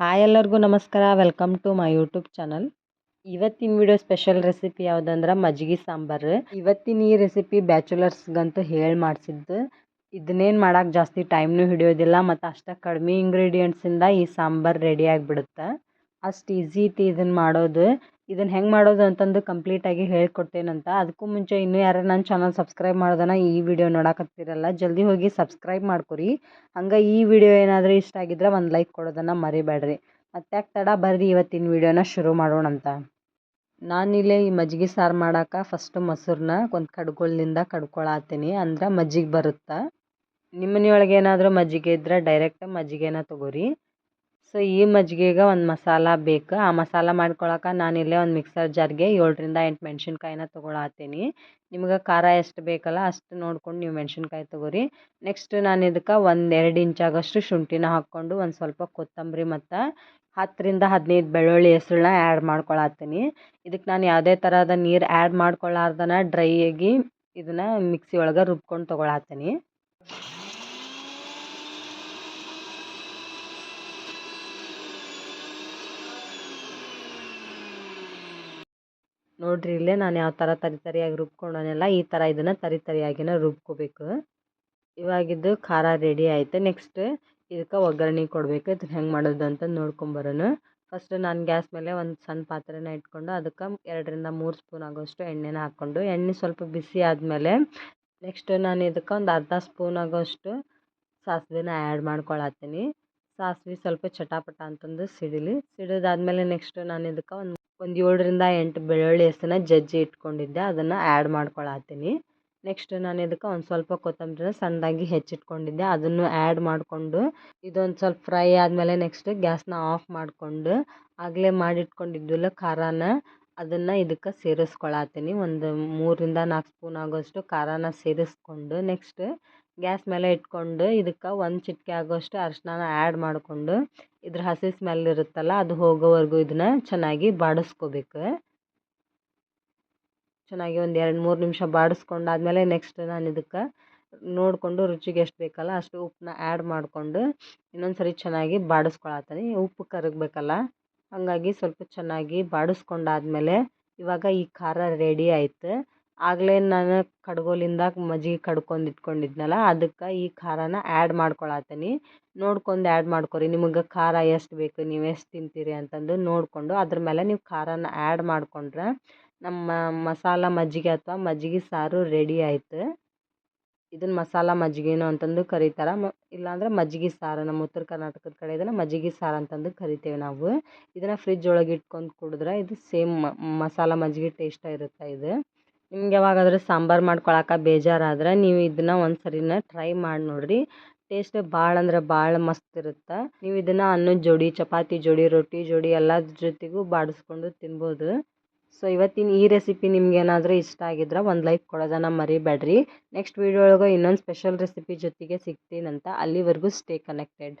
Hi ಎಲ್ಲರಿಗೂ ನಮಸ್ಕಾರ. Welcome to my YouTube channel ಇವತ್ತಿನ ವಿಡಿಯೋ ಸ್ಪೆಷಲ್ ರೆಸಿಪಿ ಯಾವುದಂದ್ರೆ ಮಜ್ಜಿಗೆ ಸಾಂಬಾರು. ಇವತ್ತಿನ ಈ ರೆಸಿಪಿ ಬ್ಯಾಚುಲರ್ಸ್ಗಂತೂ ಹೇಳಿ ಮಾಡಿಸಿದ್ದು. ಇದನ್ನೇನು ಮಾಡೋಕೆ ಜಾಸ್ತಿ ಟೈಮ್ನೂ ಹಿಡಿಯೋದಿಲ್ಲ ಮತ್ತು ಅಷ್ಟು ಕಡಿಮೆ ಇಂಗ್ರೀಡಿಯೆಂಟ್ಸಿಂದ ಈ ಸಾಂಬಾರು ರೆಡಿ ಆಗಿಬಿಡುತ್ತೆ. ಅಷ್ಟು ಈಸಿ ಐತಿ ಇದನ್ನು ಮಾಡೋದು. ಇದನ್ನು ಹೆಂಗೆ ಮಾಡೋದು ಅಂತಂದು ಕಂಪ್ಲೀಟಾಗಿ ಹೇಳ್ಕೊಡ್ತೇನಂತ. ಅದಕ್ಕೂ ಮುಂಚೆ ಇನ್ನೂ ಯಾರು ನನ್ನ ಚಾನಲ್ ಸಬ್ಸ್ಕ್ರೈಬ್ ಮಾಡೋದನ್ನ ಈ ವಿಡಿಯೋ ನೋಡಕತ್ತಿರಲ್ಲ, ಜಲ್ದಿ ಹೋಗಿ ಸಬ್ಸ್ಕ್ರೈಬ್ ಮಾಡ್ಕೊರಿ. ಹಂಗೆ ಈ ವಿಡಿಯೋ ಏನಾದರೂ ಇಷ್ಟ ಆಗಿದ್ರೆ ಒಂದು ಲೈಕ್ ಕೊಡೋದನ್ನು ಮರಿಬೇಡ್ರಿ ಮತ್ತೆ ತಡ, ಬರ್ರಿ ಇವತ್ತಿನ ವಿಡಿಯೋನ ಶುರು ಮಾಡೋಣಂತ. ನಾನಿಲ್ಲೇ ಈ ಮಜ್ಜಿಗೆ ಸಾರು ಮಾಡೋಕೆ ಫಸ್ಟ್ ಮೊಸರನ್ನ ಒಂದು ಕಡ್ಗೊಳ್ಳಿಂದ ಕಡ್ಕೊಳತ್ತೀನಿ ಅಂದ್ರೆ ಮಜ್ಜಿಗೆ ಬರುತ್ತೆ? ನಿಮ್ಮ ಮನೆಯೊಳಗೆ ಏನಾದರೂ ಮಜ್ಜಿಗೆ ಇದ್ರೆ ಡೈರೆಕ್ಟ್ ಮಜ್ಜಿಗೆನ ತೊಗೋರಿ. ಸೊ ಈ ಮಜ್ಜಿಗೆಗೆ ಒಂದು ಮಸಾಲ ಬೇಕು. ಆ ಮಸಾಲ ಮಾಡ್ಕೊಳಕ್ಕೆ ಇಲ್ಲೇ ಒಂದು ಮಿಕ್ಸರ್ ಜಾರ್ಗೆ ಏಳರಿಂದ ಎಂಟು ಮೆಣಸಿನ್ಕಾಯಿನ ತೊಗೊಳತ್ತೀನಿ ನಿಮ್ಗೆ ಖಾರ ಎಷ್ಟು ಬೇಕಲ್ಲ ಅಷ್ಟು ನೋಡ್ಕೊಂಡು ನೀವು ಮೆಣಸಿನ್ಕಾಯಿ ತೊಗೋರಿ. ನೆಕ್ಸ್ಟ್ ನಾನು ಇದಕ್ಕೆ ಒಂದು ಎರಡು ಇಂಚಾಗಷ್ಟು ಶುಂಠಿನ ಹಾಕ್ಕೊಂಡು ಒಂದು ಸ್ವಲ್ಪ ಕೊತ್ತಂಬರಿ ಮತ್ತು ಹತ್ತರಿಂದ ಹದಿನೈದು ಬೆಳ್ಳುಳ್ಳಿ ಹೆಸ್ರನ್ನ ಆ್ಯಡ್ ಮಾಡ್ಕೊಳತ್ತೀನಿ ಇದಕ್ಕೆ ನಾನು ಯಾವುದೇ ಥರದ ನೀರು ಆ್ಯಡ್ ಮಾಡ್ಕೊಳ್ಳಾರ್ದನ ಡ್ರೈ ಆಗಿ ಇದನ್ನು ಮಿಕ್ಸಿ ಒಳಗೆ ರುಬ್ಕೊಂಡು ತೊಗೊಳತ್ತೀನಿ ನೋಡ್ರಿ ಇಲ್ಲೇ ನಾನು ಯಾವ ಥರ ತರಿ ತರಿಯಾಗಿ ರುಬ್ಕೊಂಡೋನಲ್ಲ ಈ ಥರ ಇದನ್ನು ತರಿ ತರಿಯಾಗಿನ ರುಬ್ಕೊಬೇಕು. ಇವಾಗಿದ್ದು ಖಾರ ರೆಡಿ ಆಯಿತು. ನೆಕ್ಸ್ಟ್ ಇದಕ್ಕೆ ಒಗ್ಗರಣೆ ಕೊಡಬೇಕು. ಇದು ಹೆಂಗೆ ಮಾಡೋದು ಅಂತ ನೋಡ್ಕೊಂಬರೋಣ ಫಸ್ಟ್ ನಾನು ಗ್ಯಾಸ್ ಮೇಲೆ ಒಂದು ಸಣ್ಣ ಪಾತ್ರೆನ ಇಟ್ಕೊಂಡು ಅದಕ್ಕೆ ಎರಡರಿಂದ ಮೂರು ಸ್ಪೂನ್ ಆಗೋಷ್ಟು ಎಣ್ಣೆನ ಹಾಕ್ಕೊಂಡು, ಎಣ್ಣೆ ಸ್ವಲ್ಪ ಬಿಸಿ ಆದಮೇಲೆ ನೆಕ್ಸ್ಟ್ ನಾನು ಇದಕ್ಕೆ ಒಂದು ಅರ್ಧ ಸ್ಪೂನ್ ಆಗೋಷ್ಟು ಸಾಸಿವೆನ ಆ್ಯಡ್ ಮಾಡ್ಕೊಳತ್ತೀನಿ. ಸಾಸಿವೆ ಸ್ವಲ್ಪ ಚಟಾಪಟ ಅಂತಂದು ಸಿಡಿಲಿ. ಸಿಡಿದಾದ್ಮೇಲೆ ನೆಕ್ಸ್ಟ್ ನಾನು ಇದಕ್ಕೆ ಒಂದು ಒಂದು ಏಳರಿಂದ ಎಂಟು ಬೆಳ್ಳುಳ್ಳಿ ಹೆಸರನ್ನ ಜಜ್ಜಿ ಇಟ್ಕೊಂಡಿದ್ದೆ. ಅದನ್ನು ಆ್ಯಡ್ ಮಾಡ್ಕೊಳತ್ತೀನಿ ನೆಕ್ಸ್ಟ್ ನಾನು ಇದಕ್ಕೆ ಒಂದು ಸ್ವಲ್ಪ ಕೊತ್ತಂಬರಿನ ಸಣ್ಣದಾಗಿ ಹೆಚ್ಚಿಟ್ಕೊಂಡಿದ್ದೆ. ಅದನ್ನು ಆ್ಯಡ್ ಮಾಡಿಕೊಂಡು ಇದೊಂದು ಸ್ವಲ್ಪ ಫ್ರೈ ಆದಮೇಲೆ ನೆಕ್ಸ್ಟ್ ಗ್ಯಾಸ್ನ ಆಫ್ ಮಾಡಿಕೊಂಡು ಆಗಲೇ ಮಾಡಿಟ್ಕೊಂಡಿದ್ದಿಲ್ಲ ಖಾರಾನ, ಅದನ್ನು ಇದಕ್ಕೆ ಸೇರಿಸ್ಕೊಳತ್ತೀನಿ ಒಂದು ಮೂರರಿಂದ ನಾಲ್ಕು ಸ್ಪೂನ್ ಆಗೋಷ್ಟು ಖಾರಾನ ಸೇರಿಸ್ಕೊಂಡು ನೆಕ್ಸ್ಟ್ ಗ್ಯಾಸ್ ಮೇಲೆ ಇಟ್ಕೊಂಡು ಇದಕ್ಕೆ ಒಂದು ಚಿಟಿಕೆ ಆಗೋಷ್ಟು ಅರಿಶಿನ ಆ್ಯಡ್ ಮಾಡಿಕೊಂಡು ಇದ್ರ ಹಸಿ ಸ್ಮೆಲ್ ಇರುತ್ತಲ್ಲ, ಅದು ಹೋಗೋವರೆಗೂ ಇದನ್ನ ಚೆನ್ನಾಗಿ ಬಾಡಿಸ್ಕೋಬೇಕು. ಚೆನ್ನಾಗಿ ಒಂದು ಎರಡು ಮೂರು ನಿಮಿಷ ಬಾಡಿಸ್ಕೊಂಡಾದ್ಮೇಲೆ ನೆಕ್ಸ್ಟ್ ನಾನು ಇದಕ್ಕೆ ನೋಡಿಕೊಂಡು ರುಚಿಗೆ ಎಷ್ಟು ಬೇಕಲ್ಲ ಅಷ್ಟು ಉಪ್ಪನ್ನ ಆ್ಯಡ್ ಮಾಡಿಕೊಂಡು ಇನ್ನೊಂದು ಸರಿ ಚೆನ್ನಾಗಿ ಬಾಡಿಸ್ಕೊಳತ್ತೀನಿ. ಉಪ್ಪು ಕರಗಬೇಕಲ್ಲ, ಹಾಗಾಗಿ ಸ್ವಲ್ಪ ಚೆನ್ನಾಗಿ ಬಾಡಿಸ್ಕೊಂಡಾದ್ಮೇಲೆ ಇವಾಗ ಈ ಖಾರ ರೆಡಿ ಆಯ್ತು. ಆಗಲೇ ನಾನು ಕಡ್ಗೋಲಿಂದ ಮಜ್ಜಿಗೆ ಕಡ್ಕೊಂಡು ಇಟ್ಕೊಂಡಿದ್ನಲ್ಲ, ಅದಕ್ಕೆ ಈ ಖಾರನ ಆ್ಯಡ್ ಮಾಡ್ಕೊಳತ್ತೀನಿ ನೋಡ್ಕೊಂಡು ಆ್ಯಡ್ ಮಾಡ್ಕೊರಿ. ನಿಮಗೆ ಖಾರ ಎಷ್ಟು ಬೇಕು, ನೀವು ಎಷ್ಟು ತಿಂತೀರಿ ಅಂತಂದು ನೋಡಿಕೊಂಡು ಅದ್ರ ಮೇಲೆ ನೀವು ಖಾರನ ಆ್ಯಡ್ ಮಾಡಿಕೊಂಡ್ರೆ ನಮ್ಮ ಮಸಾಲ ಮಜ್ಜಿಗೆ ಅಥವಾ ಮಜ್ಜಿಗೆ ಸಾರು ರೆಡಿ ಆಯಿತು. ಇದನ್ನು ಮಸಾಲ ಮಜ್ಜಿಗೆನೋ ಅಂತಂದು ಕರೀತಾರೆ. ಮ, ಇಲ್ಲಾಂದ್ರೆ ಮಜ್ಜಿಗೆ ಸಾರು, ನಮ್ಮ ಉತ್ತರ ಕರ್ನಾಟಕದ ಕಡೆ ಇದನ್ನು ಮಜ್ಜಿಗೆ ಸಾರು ಅಂತಂದು ಕರಿತೇವೆ ನಾವು. ಇದನ್ನು ಫ್ರಿಜ್ ಒಳಗೆ ಇಟ್ಕೊಂಡು ಕುಡಿದ್ರೆ ಇದು ಸೇಮ್ ಮಸಾಲ ಮಜ್ಜಿಗೆ ಟೇಸ್ಟ ಇರುತ್ತೆ ಇದು. ನಿಮ್ಗೆ ಯಾವಾಗಾದ್ರೂ ಸಾಂಬಾರು ಮಾಡ್ಕೊಳಕ್ಕೆ ಬೇಜಾರಾದ್ರೆ ನೀವು ಇದನ್ನು ಒಂದು ಸರಿನ ಟ್ರೈ ಮಾಡಿ ನೋಡಿರಿ. ಟೇಸ್ಟ್ ಭಾಳ ಅಂದ್ರೆ ಭಾಳ ಮಸ್ತ್ ಇರುತ್ತೆ. ನೀವು ಇದನ್ನು ಅನ್ನದ ಜೋಡಿ, ಚಪಾತಿ ಜೋಡಿ, ರೊಟ್ಟಿ ಜೋಡಿ ಎಲ್ಲದ್ರ ಜೊತೆಗೂ ಬಾಡಿಸ್ಕೊಂಡು ತಿನ್ಬೋದು. ಸೊ ಇವತ್ತಿನ ಈ ರೆಸಿಪಿ ನಿಮ್ಗೆ ಏನಾದರೂ ಇಷ್ಟ ಆಗಿದ್ರೆ ಒಂದು ಲೈಕ್ ಕೊಡೋದನ್ನು ಮರಿಬೇಡ್ರಿ. ನೆಕ್ಸ್ಟ್ ವೀಡಿಯೋ ಒಳಗೆ ಇನ್ನೊಂದು ಸ್ಪೆಷಲ್ ರೆಸಿಪಿ ಜೊತೆಗೆ ಸಿಗ್ತೀನಂತ ಅಲ್ಲಿವರೆಗೂ ಸ್ಟೇ ಕನೆಕ್ಟೆಡ್